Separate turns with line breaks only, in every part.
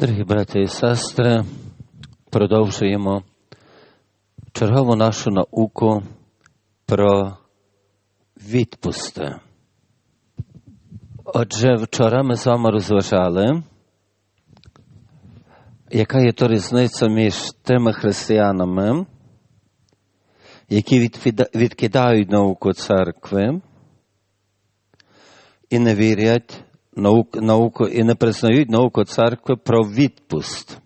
Дорогі браті і сестри, продовжуємо чергову нашу науку про відпусти. Отже, вчора ми з вами розважали, яка є то різниця між тими християнами, які відкидають науку церкви і не вірять наук, науку і не признають науку церкви про відпуст.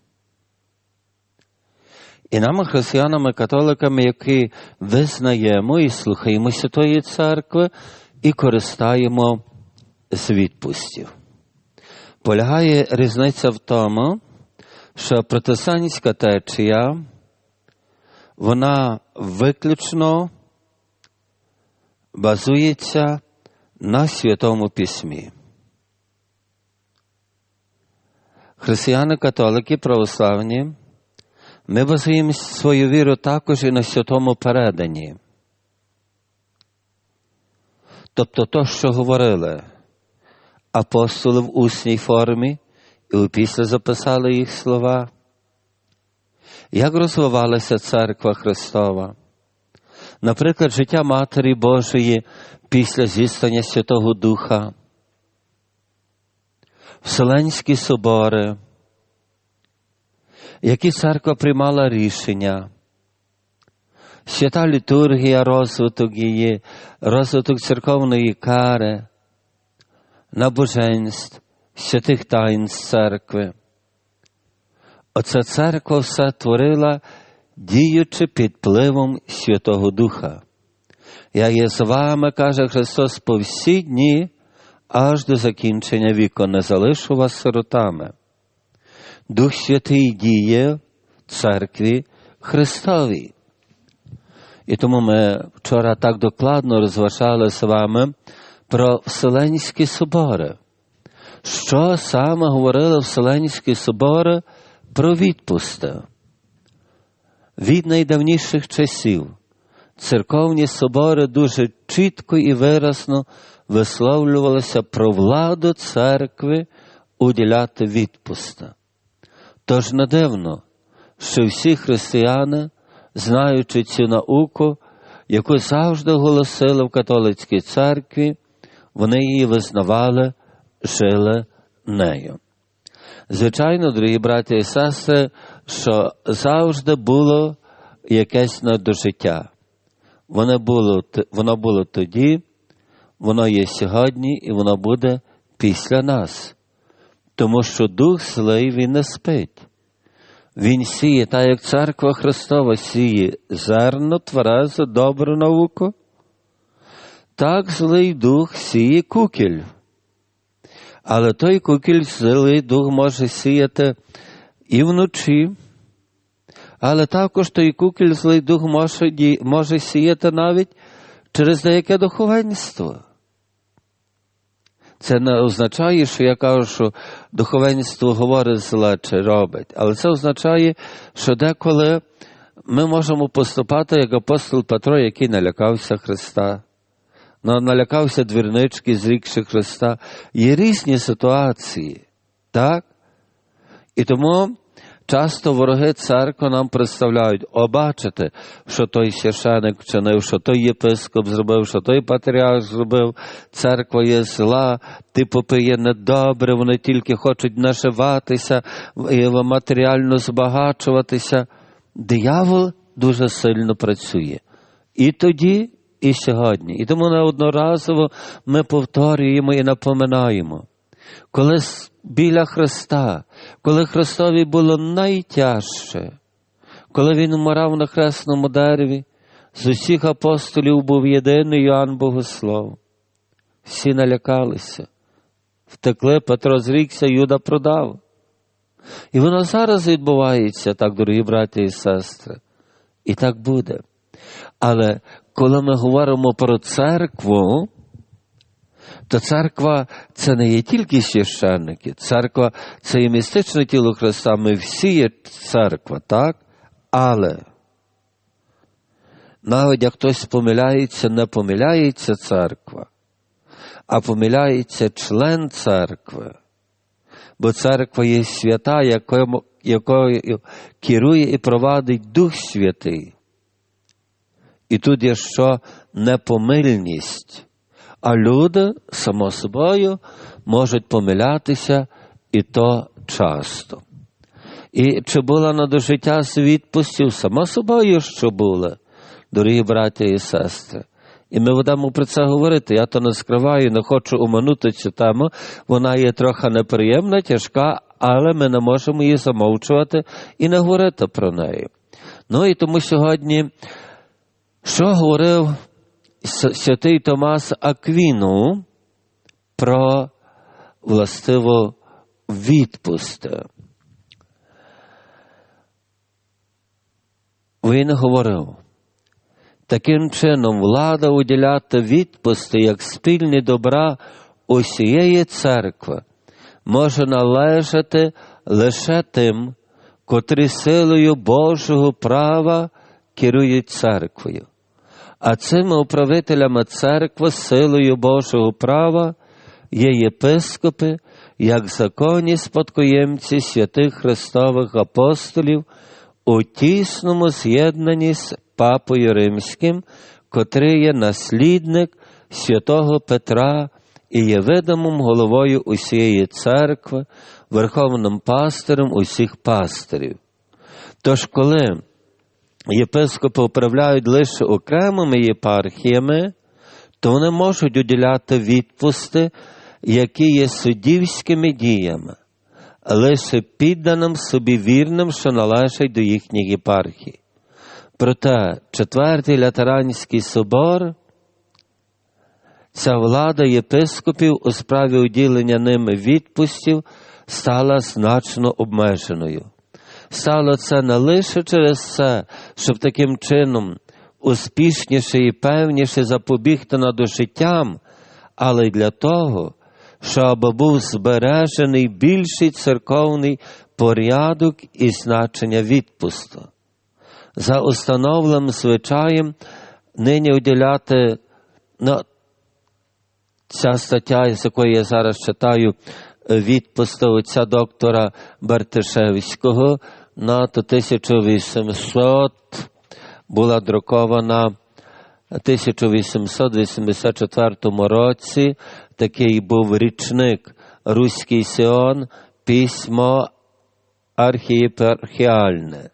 І нам, християнами, католиками, які визнаємо і слухаємо Святої Церкви і користаємо з відпустів. Полягає різниця в тому, що протестантська течія, вона виключно базується на Святому Письмі. Християни, католики, православні, ми базуємо свою віру також і на святому переданні. Тобто то, що говорили апостоли в усній формі, і опісля записали їх слова, як розвивалася церква Христова. Наприклад, життя Матері Божої після зістання Святого Духа, Вселенські собори, які церква приймала рішення, свята літургія, розвиток її, розвиток церковної кари, набоженств, святих таїнств церкви. Оце церква все творила, діючи під впливом Святого Духа. Я є з вами, каже Христос, по всі дні, аж до закінчення віку, не залишу вас сиротами. Дух Святий діє в церкві Христовій. І тому ми вчора так докладно розважали з вами про Вселенські собори. Що саме говорили Вселенські собори про відпусти? Від найдавніших часів церковні собори дуже чітко і виразно висловлювалися про владу церкви уділяти відпуста. Тож не дивно, що всі християни, знаючи цю науку, яку завжди голосили в католицькій церкві, вони її визнавали, жили нею. Звичайно, дорогі браті і сестри, що завжди було якесь недожиття. Воно було, воно було тоді, воно є сьогодні і воно буде після нас. Тому що Дух злий він не спить. Він сіє, так як церква Христова сіє зерно, тверезу, добру науку, так злий дух сіє кукіль. Але той кукіль злий дух може сіяти і вночі, але також той кукіль злий дух може, може сіяти навіть через деяке духовенство. Це не означає, що я кажу, що духовенство говорить зле чи робить, але це означає, що деколи ми можемо поступати як апостол Петро, який налякався Христа, налякався двірнички, зрікши Христа. Є різні ситуації, так? І тому часто вороги церкви нам представляють, о, бачите, що той священик вчинив, що той єпископ зробив, що той патріарх зробив, церква є зла, ти попи є недобре, вони тільки хочуть наживатися, матеріально збагачуватися. Диявол дуже сильно працює. І тоді, і сьогодні. І тому неодноразово ми повторюємо і напоминаємо. Коли біля Христа, коли Христові було найтяжче, коли Він вмирав на хресному дереві, з усіх апостолів був єдиний Йоанн Богослов. Всі налякалися, втекли, Петро зрікся, Юда продав. І воно зараз відбувається так, дорогі браті і сестри. І так буде. Але коли ми говоримо про церкву, то церква це не є тільки священники, церква це є містичне тіло Христа, ми всі є церква, так? Але навіть як хтось помиляється, не помиляється церква, а помиляється член церкви. бо церква є свята, якою, якою керує і провадить Дух Святий. І тут є що непомильність. А люди, само собою, можуть помилятися і то часто. І чи була на дожиття з відпустів? Само собою, що були, дорогі браття і сестри. І ми будемо про це говорити. Я то не скриваю, не хочу уминути цю тему. Вона є трохи неприємна, тяжка, але ми не можемо її замовчувати і не говорити про неї. Ну і тому сьогодні, що говорив святий Томас Аквіну про властиво відпусти. Він говорив, таким чином влада уділяти відпусти як спільні добра усієї церкви може належати лише тим, котрі силою Божого права керують церквою. А цими управителями церкви силою Божого права є єпископи, як законні спадкоємці святих Христових апостолів у тісному з'єднанні з Папою Римським, котрий є наслідник святого Петра і є видимим головою усієї церкви, верховним пастирем усіх пастирів. Тож, коли єпископи управляють лише окремими єпархіями, то вони можуть уділяти відпусти, які є суддівськими діями, лише підданим собі вірним, що належать до їхніх єпархій. Проте Четвертий Латеранський собор, ця влада єпископів у справі уділення ними відпустів стала значно обмеженою. Стало це не лише через це, щоб таким чином успішніше і певніше запобігти надожиттям, але й для того, щоб був збережений більший церковний порядок і значення відпусту. За установленим звичаєм нині уділяти ну, ця стаття, з якої я зараз читаю, відпусту отця доктора Бартишевського на 1800 була друкована в 1884 році. Такий був річник Руський Сіон, письмо архієпархіальне.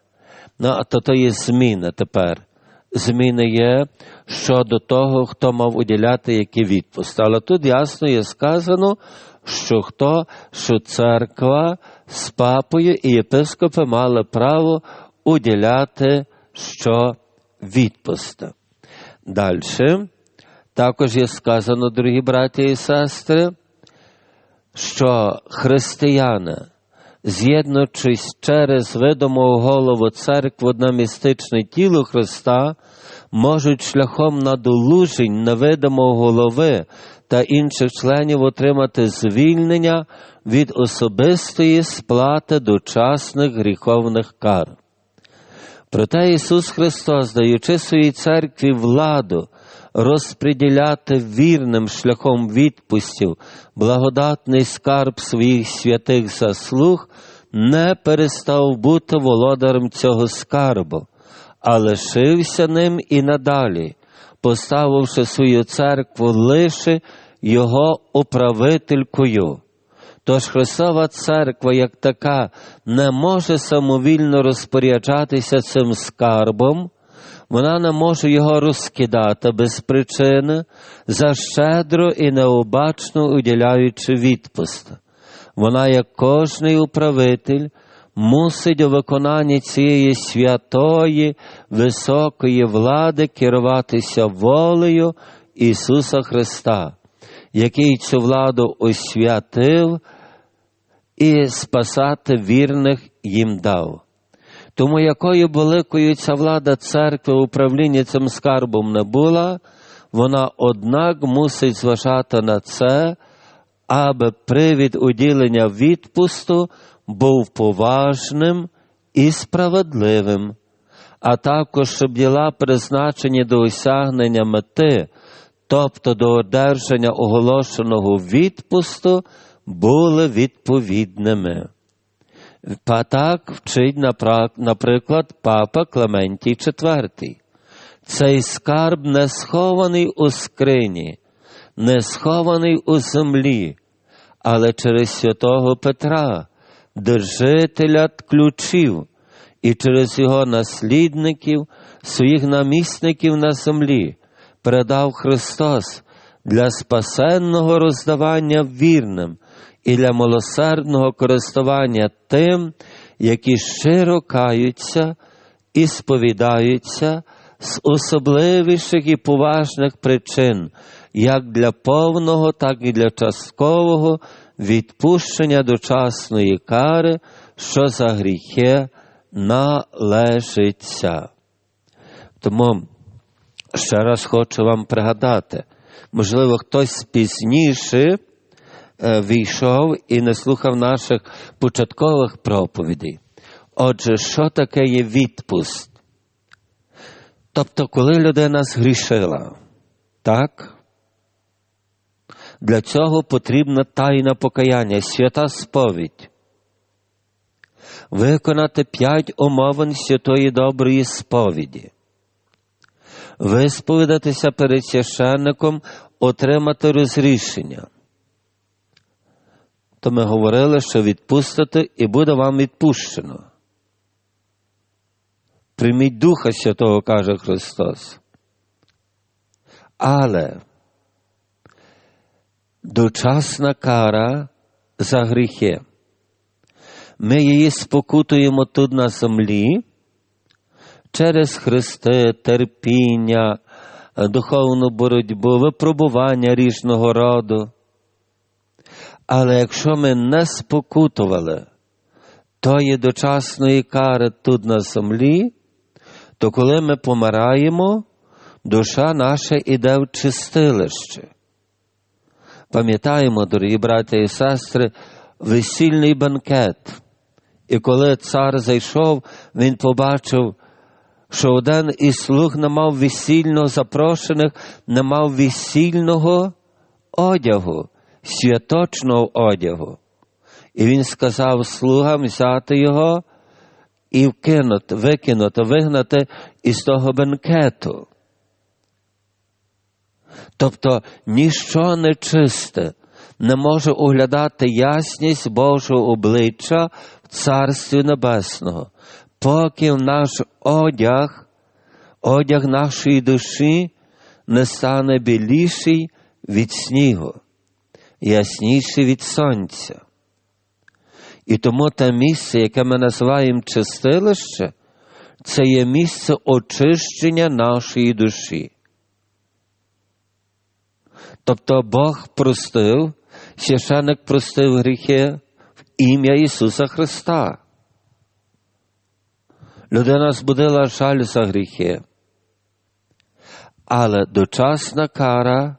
Ну, то то є зміна тепер. Зміни є щодо того, хто мав уділяти які відпусти. Але тут ясно є сказано, що хто, що церква з папою і єпископи мали право уділяти що відпусти. Далі, також є сказано, дорогі браті і сестри, що християни, з'єднуючись через видиму голову церкви одне містичне тіло Христа, можуть шляхом надолужень невидимого голови та інших членів отримати звільнення від особистої сплати дочасних гріховних кар. Проте Ісус Христос, даючи своїй церкві владу, розподіляти вірним шляхом відпустів благодатний скарб своїх святих заслуг, не перестав бути володарем цього скарбу, а лишився ним і надалі, поставивши свою церкву лише його управителькою. Тож Христова Церква, як така, не може самовільно розпоряджатися цим скарбом, вона не може його розкидати без причини, за щедро і необачно уділяючи відпуст. Вона, як кожний управитель, мусить у виконанні цієї святої, високої влади керуватися волею Ісуса Христа, який цю владу освятив і спасати вірних їм дав. Тому якою великою ця влада церкви управління цим скарбом не була, вона, однак, мусить зважати на це, аби привід уділення відпусту був поважним і справедливим, а також щоб діла, призначені до осягнення мети, тобто до одержання оголошеного відпусту, були відповідними. Так вчить, наприклад, папа Клементій IV. Цей скарб не схований у скрині, не схований у землі, але через святого Петра, держителя ключів, і через його наслідників, своїх намісників на землі, передав Христос для спасенного роздавання вірним і для милосердного користування тим, які щиро каються і сповідаються з особливіших і поважних причин, як для повного, так і для часткового відпущення дочасної кари, що за гріхи належиться. Тому ще раз хочу вам пригадати, можливо, хтось пізніше е, війшов і не слухав наших початкових проповідей. Отже, що таке є відпуст? Тобто, коли людина згрішила, так? Для цього потрібна тайна покаяння, свята сповідь. Виконати п'ять умовин святої доброї сповіді. Висповідатися перед священником, отримати розрішення. То ми говорили, що відпустите і буде вам відпущено. Прийміть Духа Святого, каже Христос. Але дочасна кара за гріхи. Ми її спокутуємо тут на землі через хрести, терпіння, духовну боротьбу, випробування різного роду. Але якщо ми не спокутували тої дочасної кари тут на землі, то коли ми помираємо, душа наша іде в чистилище. Пам'ятаємо, дорогі браття і сестри, весільний банкет. І коли цар зайшов, він побачив, що один із слуг не мав весільно запрошених, не мав весільного одягу, святочного одягу. І він сказав слугам взяти його і вкинути, викинути, вигнати із того бенкету. Тобто ніщо нечисте не може оглядати ясність Божого обличчя в Царстві Небесного, поки наш одяг, одяг нашої душі не стане біліший від снігу, ясніший від сонця. І тому те місце, яке ми називаємо чистилище, це є місце очищення нашої душі. Тобто Бог простив, священик простив гріхи в ім'я Ісуса Христа. Людина збудила жаль за гріхи. Але дочасна кара,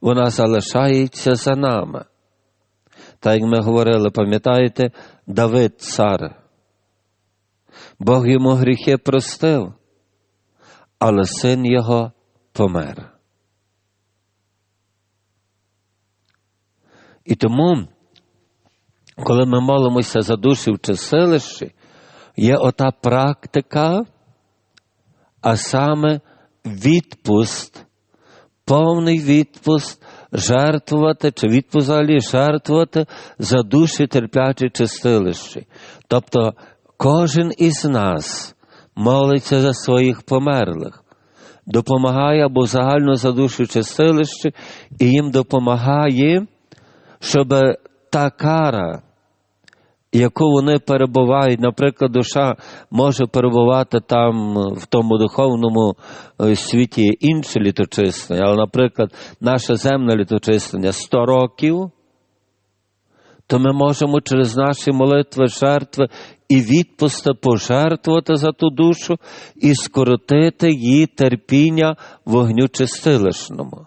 вона залишається за нами. Так як ми говорили, пам'ятаєте, Давид цар. Бог йому гріхи простив, але син його помер. І тому, коли ми молимося за душі в чисилищі, є ота практика, а саме відпуст, повний відпуст жертвувати, чи відпуст взагалі жертвувати за душі терплячі чистилищі. Тобто кожен із нас молиться за своїх померлих, допомагає або загально за душу чистилищі, і їм допомагає щоб та кара, яку вони перебувають, наприклад, душа може перебувати там в тому духовному світі інше літочислення, але, наприклад, наше земне літочислення 100 років, то ми можемо через наші молитви, жертви і відпусти пожертвувати за ту душу і скоротити її терпіння вогню чистилищному.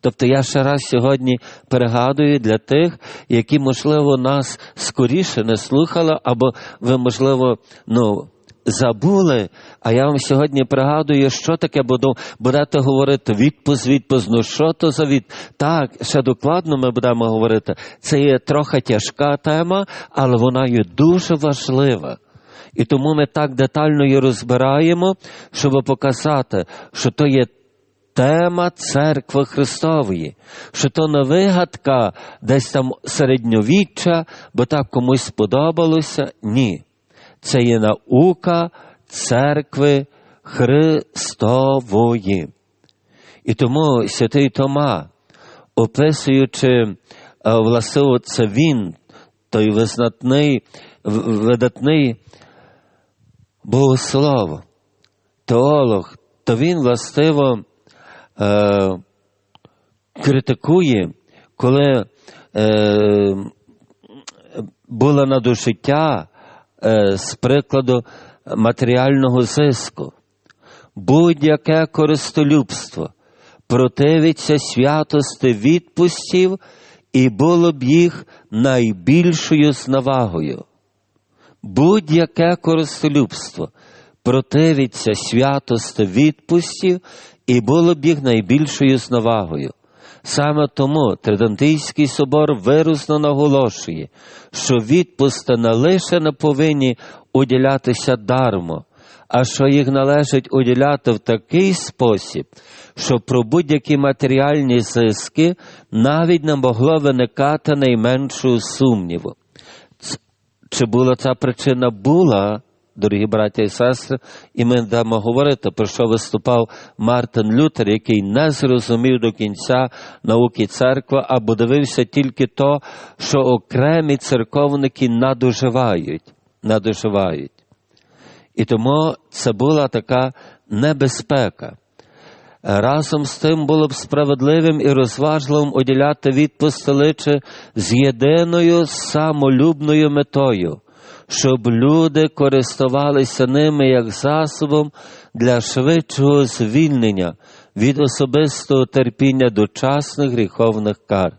Тобто я ще раз сьогодні перегадую для тих, які, можливо, нас скоріше не слухали, або ви, можливо, ну, забули, а я вам сьогодні пригадую, що таке буду, будете говорити відпуск, відпуск, ну що то за від. Так, ще докладно ми будемо говорити. Це є трохи тяжка тема, але вона є дуже важлива. І тому ми так детально її розбираємо, щоб показати, що то є тема церкви Христової, що то не вигадка десь там середньовіччя, бо так комусь сподобалося. Ні. Це є наука церкви Христової. І тому святий Тома, описуючи власиво це він, той визнатний, видатний богослов, теолог, то він властиво е, критикує, коли е, було надушиття е, з прикладу матеріального зиску. Будь-яке користолюбство противиться святости відпустів і було б їх найбільшою зневагою. Будь-яке користолюбство противиться святости відпустів і було б їх найбільшою зневагою. Саме тому Тридантийський собор вирусно наголошує, що відпусти не лише не повинні уділятися дармо, а що їх належить уділяти в такий спосіб, що про будь-які матеріальні зиски навіть не могло виникати найменшого сумніву. Чи була ця причина була, дорогі браття і сестри, і ми дамо говорити, про що виступав Мартин Лютер, який не зрозумів до кінця науки церкви, або дивився тільки то, що окремі церковники надоживають. надоживають. І тому це була така небезпека. Разом з тим було б справедливим і розважливим уділяти відпусти лише з єдиною самолюбною метою, щоб люди користувалися ними як засобом для швидшого звільнення від особистого терпіння дочасних гріховних кар.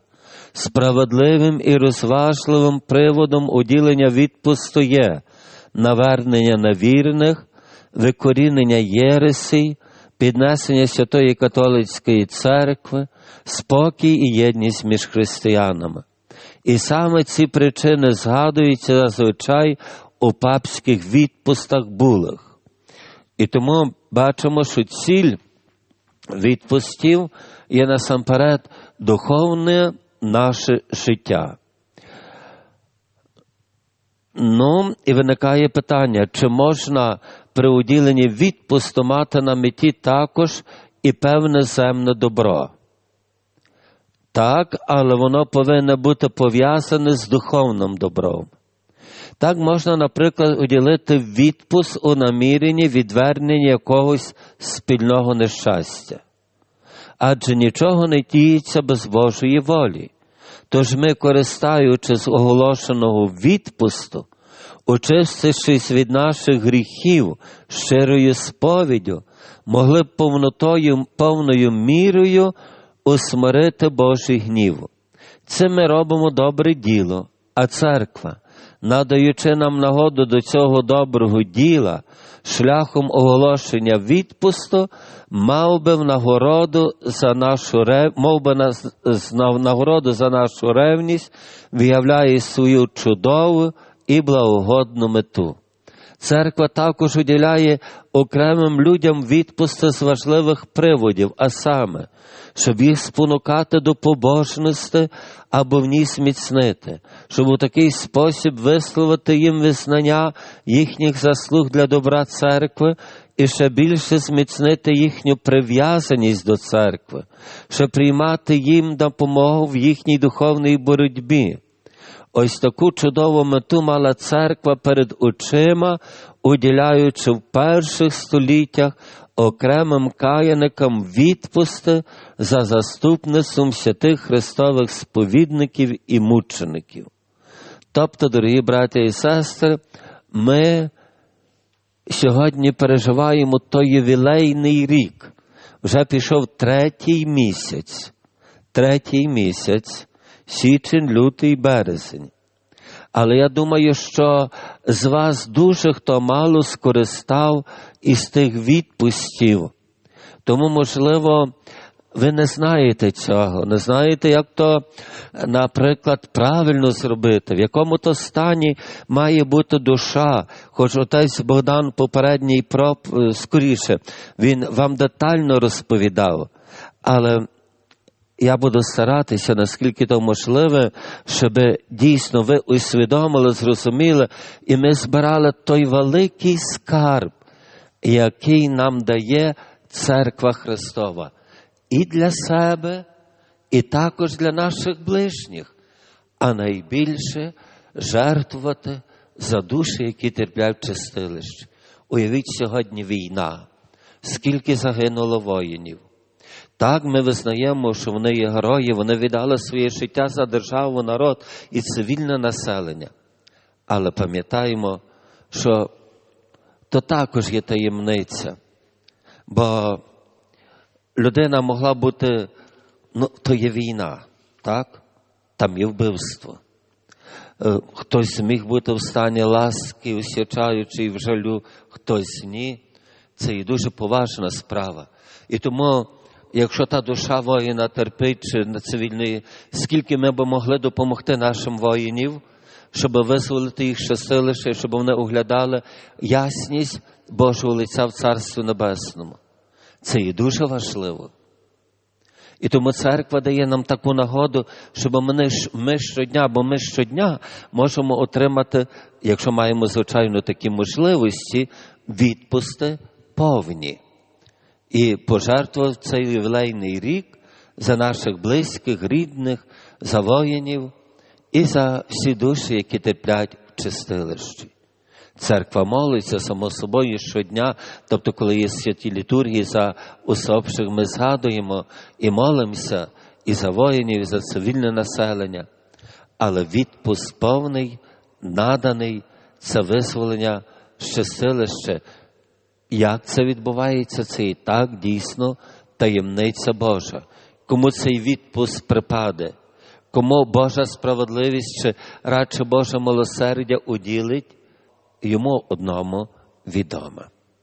Справедливим і розважливим приводом уділення відпусту є навернення на вірних, викорінення єресій, піднесення Святої Католицької церкви, спокій і єдність між християнами. І саме ці причини згадуються зазвичай у папських відпустах булих. І тому бачимо, що ціль відпустів є насамперед духовне наше життя. Ну, і виникає питання, чи можна при уділенні відпусту мати на меті також і певне земне добро? Так, але воно повинно бути пов'язане з духовним добром. Так можна, наприклад, уділити відпуск у наміренні відвернення якогось спільного нещастя. Адже нічого не діється без Божої волі. Тож ми, користаючись оголошеного відпусту, очистившись від наших гріхів щирою сповіддю, могли б повнотою, повною мірою усмирити Божий гнів. Це ми робимо добре діло, а церква, надаючи нам нагоду до цього доброго діла, шляхом оголошення відпусту, мав би в нагороду за нашу мов би на нагороду за нашу ревність, виявляє свою чудову і благогодну мету. Церква також уділяє окремим людям відпусти з важливих приводів, а саме, щоб їх спонукати до побожності або в ній зміцнити, щоб у такий спосіб висловити їм визнання їхніх заслуг для добра церкви і ще більше зміцнити їхню прив'язаність до церкви, щоб приймати їм допомогу в їхній духовній боротьбі. Ось таку чудову мету мала церква перед очима, уділяючи в перших століттях окремим каяникам відпусти за заступництвом святих Христових сповідників і мучеників. Тобто, дорогі браті і сестри, ми сьогодні переживаємо той ювілейний рік. Вже пішов третій місяць, третій місяць, січень, лютий, березень. Але я думаю, що з вас дуже хто мало скористав із тих відпустів. Тому, можливо, ви не знаєте цього, не знаєте, як то, наприклад, правильно зробити, в якому то стані має бути душа. Хоч отець Богдан попередній проп, скоріше, він вам детально розповідав. Але я буду старатися, наскільки то можливе, щоб дійсно ви усвідомили, зрозуміли, і ми збирали той великий скарб, який нам дає Церква Христова. І для себе, і також для наших ближніх, а найбільше жертвувати за душі, які терплять в чистилищі. Уявіть сьогодні війна, скільки загинуло воїнів. Так ми визнаємо, що вони є герої, вони віддали своє життя за державу, народ і цивільне населення. Але пам'ятаємо, що то також є таємниця, бо людина могла бути, ну, то є війна, так? Там є вбивство. Е, Хтось міг бути в стані ласки, усячаючи в жалю, хтось ні. Це і дуже поважна справа. І тому якщо та душа воїна терпить чи на цивільної, скільки ми б могли допомогти нашим воїнів, щоб визволити їх щасилище, щоб вони оглядали ясність Божого лиця в Царстві Небесному. Це і дуже важливо. І тому церква дає нам таку нагоду, щоб ми, ми щодня, бо ми щодня можемо отримати, якщо маємо, звичайно, такі можливості, відпусти повні і пожертвував цей ювілейний рік за наших близьких, рідних, за воїнів і за всі душі, які терплять в чистилищі. Церква молиться само собою щодня, тобто, коли є святі літургії за усопших, ми згадуємо і молимося і за воїнів, і за цивільне населення. Але відпуск повний, наданий це визволення щастилище, як це відбувається, це і так дійсно таємниця Божа. Кому цей відпуск припаде, кому Божа справедливість чи радше Боже милосердя уділить, йому одному відомо.